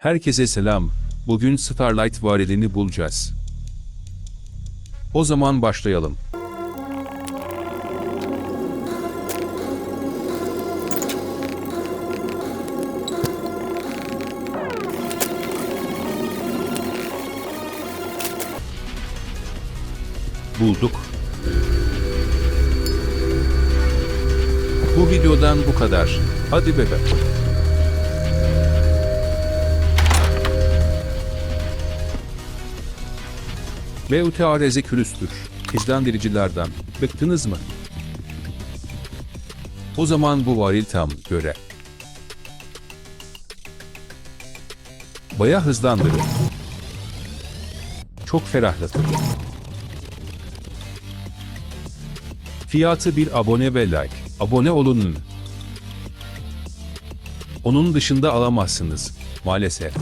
Herkese selam. Bugün Starlight varilini bulacağız. O zaman başlayalım. Bulduk. Bu videodan bu kadar. Hadi bebe. Meuteareze kürüstür. Hizlendiricilerden. Bıktınız mı? O zaman bu varil tam göre. Baya hızlandırır. Çok ferahlatır. Fiyatı bir abone ve like. Abone olun. Onun dışında alamazsınız. Maalesef.